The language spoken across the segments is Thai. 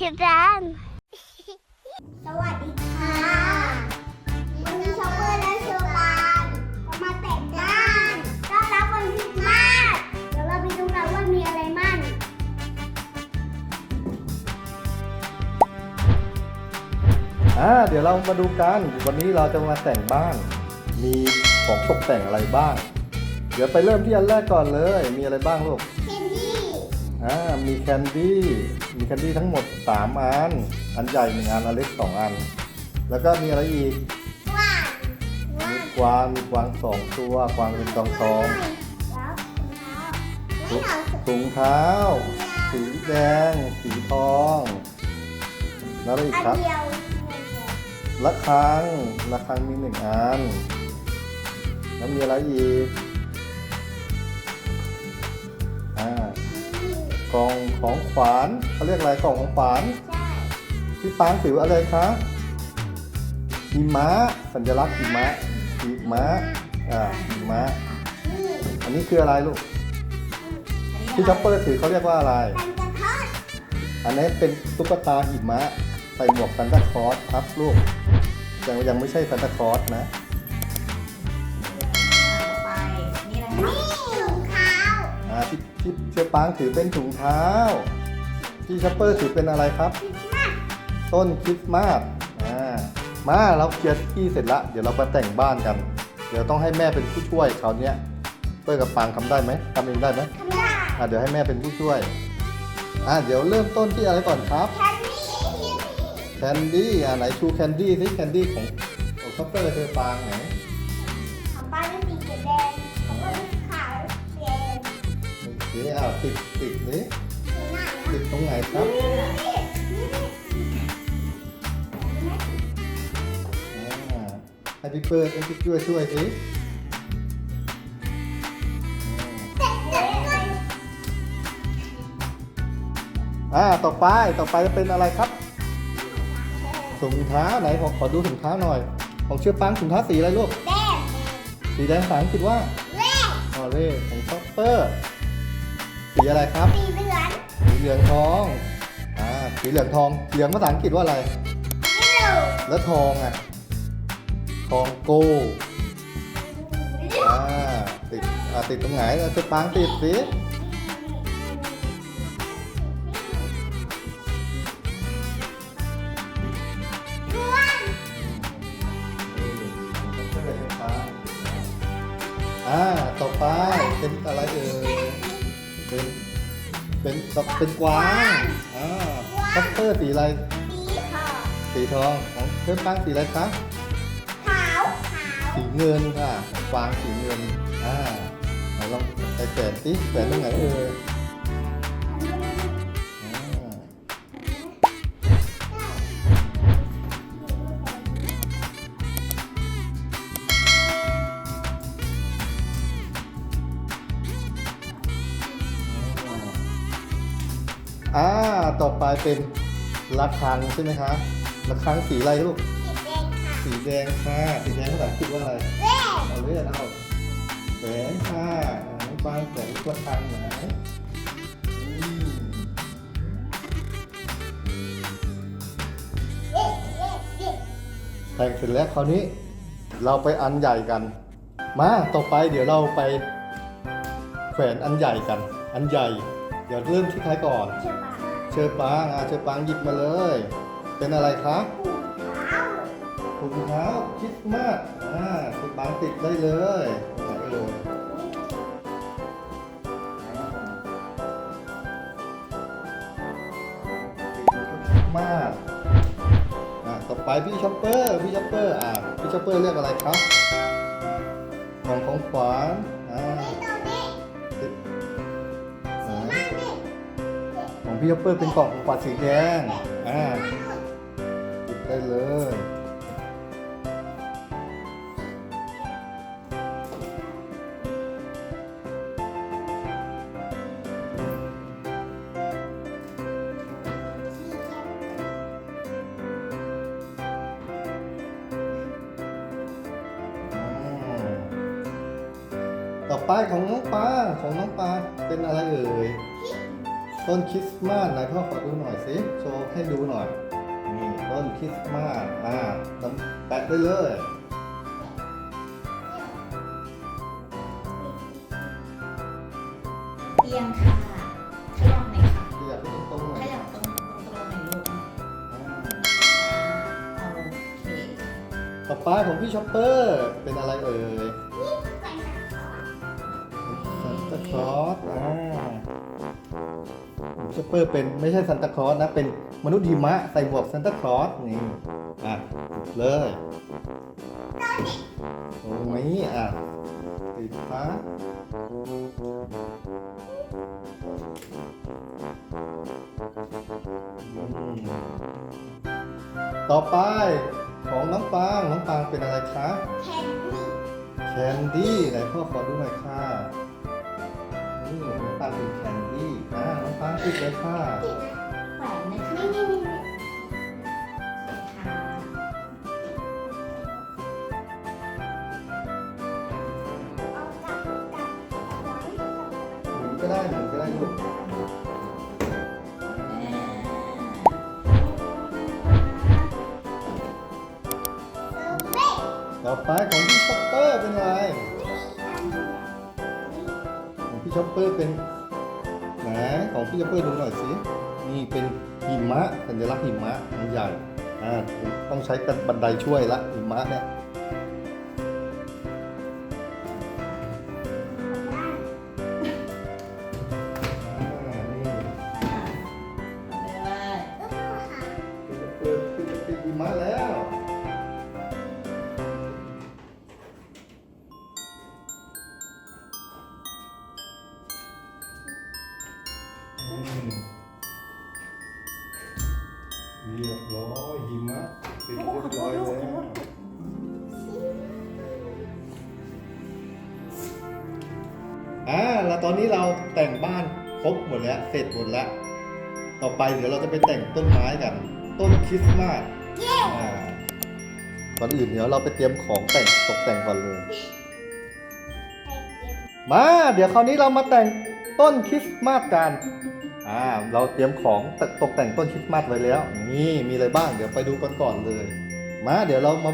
คิดร้านสวัสดีค่ะวันนี้ช็อปเปอร์และเชอร์บานเรามาแต่งบ้านต้อนรับวันคริสต์มาสเดี๋ยวเราไปดูกันว่ามีอะไรมั่งอ่าเดี๋ยวเรามาดูกัน วันนี้เราจะมาแต่งบ้าน มีของตกแต่งอะไรบ้าง เดี๋ยวไปเริ่มที่อันแรกก่อนเลย มีอะไรบ้างลูกเคนดี้ อ่ามีแคนดี้มีแคนดี้ทั้งหมด 3 อัน อันใหญ่หนึ่งอันอันเล็ก 2 อัน แล้วก็มีอะไรอีกว่านว่ามีกวางมีกวางสองตัวกวางเป็นทองทองถุงเท้าถุงเท้า สีแดง สีทอง แล้วอะไรอีกครับระฆังระฆังมีหนึ่งอัน แล้วมีอะไรอีก กล่องของขวัญเขาเรียกอะไรกล่องของขวัญใช่พี่ปางถืออะไรคะหิมะสัญลักษณ์หิมะหิมะอ่าหิมะนี่อันนี้คืออะไรลูกที่ช็อปเปอร์ถือเขาเรียกว่าอะไรตันกระทอดอันนี้เป็นตุ๊กตาหิมะใส่หมวกซันตาคลอสครับลูกยังยังไม่ใช่ซันตาคลอสนะ ปางถือเป็นถุงเท้าที่ช็อปเปอร์ถือเป็นอะไรครับคริสต์มาสต้นคริสต์มาสอ่ามาเราเคลียร์ที่เสร็จละเดี๋ยวเราไปแต่งบ้านกัน เดี๋ยวต้องให้แม่เป็นผู้ช่วยคราวเนี้ยเปิ้ลกับปางทำได้ไหมทำเองได้ไหมทำได้อ่าเดี๋ยวให้แม่เป็นผู้ช่วยอ่าเดี๋ยวเริ่มต้นที่อะไรก่อนครับแคนดี้แคนดี้อ่าไหนชูแคนดี้สิแคนดี้ของของช็อปเปอร์เชอปางไหน โอเคอ่าติดติดนี้สีหน้าติดตรงไหนครับนี่นี่นี่อ่าให้พี่เปิ้ลให้พี่ช่วยช่วยสิเด็กเด็กเด็กอ่าต่อไปต่อไปจะเป็นอะไรครับถุงเท้าไหนขอขอดูถุงเท้าหน่อยของเชือปังถุงเท้าสีอะไรลูก แดง สีแดงภาษาอังกฤษว่าแดงออเร่ของช็อปเปอร์ สีอะไรครับ สีเหลืองสีเหลืองทอง อ่า สีเหลืองทอง เหลืองภาษาอังกฤษว่าอะไรนี่ดูแล้วทองอะ ทองโกอ่า ติด อ่า ติดตรงไหนเอาเชือปังติดสิ ม่วงอ่า ต่อไปเป็นอะไรเอ่ย เป็นเป็นเป็นกวางอ่าคัพเตอร์สีอะไร สีขาวสีทองของเพื่อนตั้งสีอะไรคะขาวขาวสีเงินค่ะกวางสีเงินอ่าไหนลองไปแขวนสิแขวนตรงไหนเอ่ยอ่ ต่อไปเป็นระฆังใช่ไหมคะระฆังสีอะไรลูก สีแดงค่ะ สีแดงค่ะสีแดงภาษาอังกฤษว่าอะไรแดงเอาเลือดเอาแหวนค่ะน้องปางแหวนกระทังไหนอืมเด็กเด็กเด็กแต่งเสร็จแล้วคราวนี้ เราไปอันใหญ่กัน มาต่อไปเดี๋ยวเราไปแขวนอันใหญ่กัน อันใหญ่ เดี๋ยวเริ่มที่ใครก่อน เชอปะเชอปางอะเชอปางหยิบมาเลย เป็นอะไรคะขาวถุงเท้าคริดมากอ่าเชอปางติดได้เลยไหนเอ่ยมากอะต่อไปพี่ช็อปเปอร์พี่ช็อปเปอร์อะพี่ช็อปเปอร์เลือกอะไรครับกล่องของขวัญอ่าตั พี่ช็อปเปอร์เป็นกล่องของขวัญสีแดงอ่าหยิบได้เลยต่อไปของน้องปลาของน้องปลาเป็นอะไรเอ่ย ต้นคริสต์มาสไหนพ่อขอดูหน่อยสิโชว์ให้ดูหน่อย นี่ต้นคริสต์มาสอ่าน้ำแปะได้เลยเอียงค่ะขยับหน่อยค่ะขยับไปตรงๆหน่ขอยยับตรงตรงตรงหน่อยลูกอ่าอ่าโอเค ต่อไปของพี่ช็อปเปอร์เป็นอะไรเอ่ย ช็อปเปอร์เป็นไม่ใช่ซันตาคลอสนะ เป็นมนุษย์หิมะใส่หมวกซันตาคลอสนี่อะติดเลยตรงนี้อะติดฟ้าอืมต่อไปของน้องปางน้องปางเป็นอะไรคะแคนดี้แคนดี้ไหนพ่อขอดูหน่อยค่ะนี่น้องปางเป็นแคน ดี้อ่าน้องปางติดเลยค่ะแขวนนะนี่นี่นี่ค่ะเอากลับกลับหมุนก็ได้หมุนก็ได้ลูกเซอร์เบ้ต่อไปของพี่ช็อปเปอร์เป็นอะไรของพี่ช็อปเปอร์เป็น ของพี่ช็อปเปิดดูหน่อยสินี่เป็นหิมะสัญลักษณ์หิมะมันใหญ่อ่าต้องใช้กันบันไดช่วยละหิมะเนี่ย อ่าแล้วตอนนี้เราแต่งบ้านครบหมดแล้ว เสร็จหมดแล้ว ต่อไปเดี๋ยวเราจะไปแต่งต้นไม้กัน ต้นคริสต์มาสอ่าก่อนอื่นเดี๋ยวเราไปเตรียมของแต่งตกแต่งก่อนเลย มา เดี๋ยวคราวนี้เรามาแต่งต้นคริสต์มาสกัน อ่า เราเตรียมของตกแต่งต้นคริสต์มาสไว้แล้ว นี่มีอะไรบ้าง เดี๋ยวไปดูกันก่อนเลย มา เดี๋ยวเรามา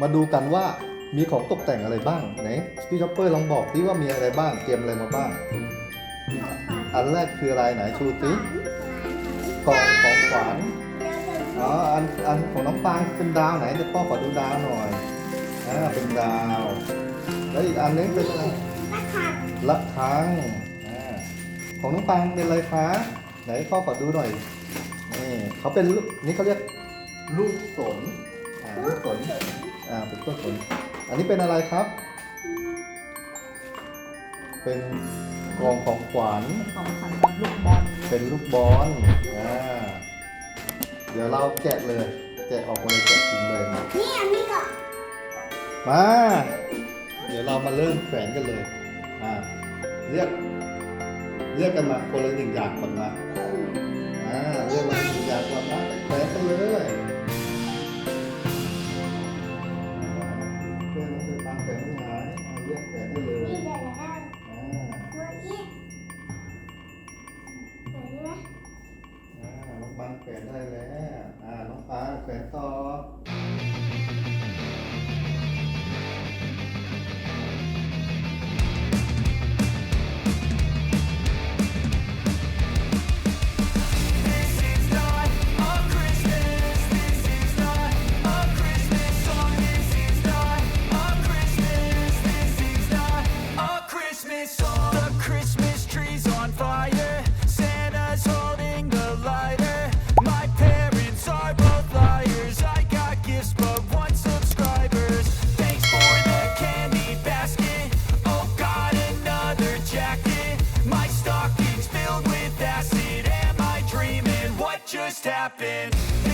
มาดูกันว่า มีของตกแต่งอะไรบ้างไหนพี่ช็อปเปอร์ลองบอกดิว่ามีอะไรบ้างเตรียมอะไรมาบ้าง อันแรกคืออะไรไหนชูสิกล่องของขวัญอ๋ออันอันของน้องปางเป็นดาวไหนเดี๋ยวพ่อขอดูดาวหน่อยอ่าเป็นดาว แล้วอีกอันนึงเป็นอะไรนักขัดละครังอ่าของน้องปางเป็นอะไรคะไหนพ่อขอดูหน่อยนี่เขาเป็นลูกนี่เขาเรียกลูกสนอ่าลูกสนอ่าเป็นต้นสน อันนี้เป็นอะไรครับ เป็นกล่องของขวัญเป็นของขวัญแบบลูกบอลเป็นลูกบอลอ่าเดี๋ยวเราแกะเลย แกะออกมาเลยแกะทิ้งเลยมานี่อันนี้ก่อนมา เดี๋ยวเรามาเริ่มแขวนกันเลย อ่าเรียกเรียกกันมาคนละหนึ่งอย่างก่อนมา อ่าเรียกมาหนึ่งอย่างก่อนนะแขวนกันเลย วนได้แล้ว อ่า น้องฟ้าแขวนต่อ just happened?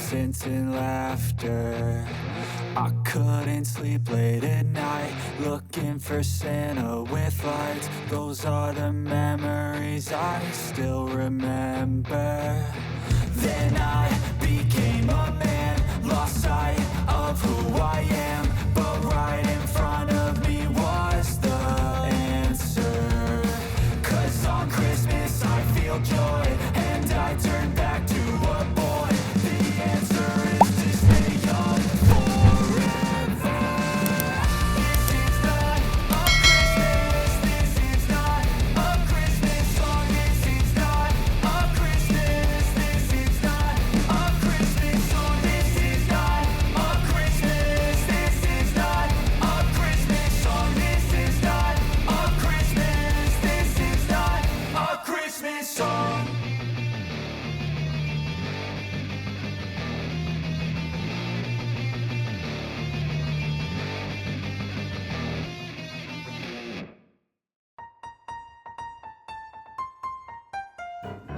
innocence and laughter. I couldn't sleep late at night, looking for Santa with lights. Those are the memories I still remember. Then I became a man, lost sight of who I am, but right in front of me was the answer. Cause on Christmas I feel joy.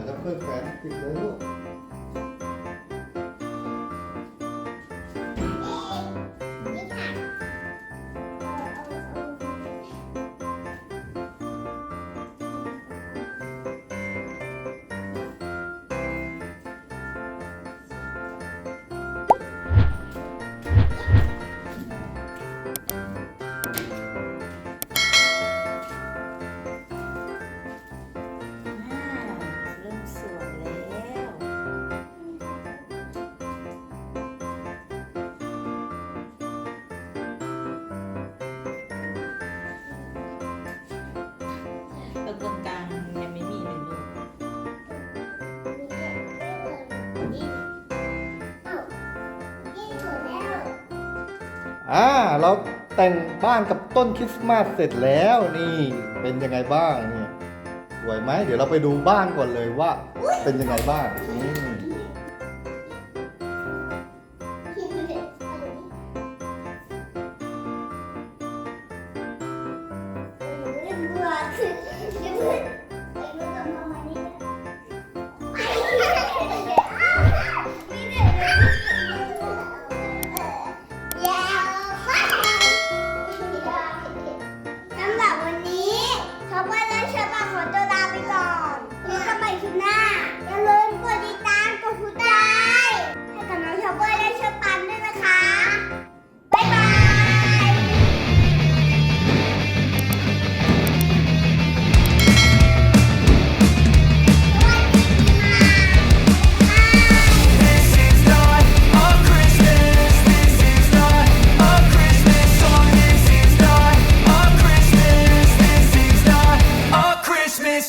那会 hơi 就 อ่าเราแต่งบ้านกับต้นคริสต์มาสเสร็จแล้วนี่เป็นยังไงบ้างนี่สวยไหมเดี๋ยวเราไปดูบ้านก่อนเลยว่า เป็นยังไงบ้างนี่ ขอตัวลาไปก่อนพบกันใหม่คลิปหน้า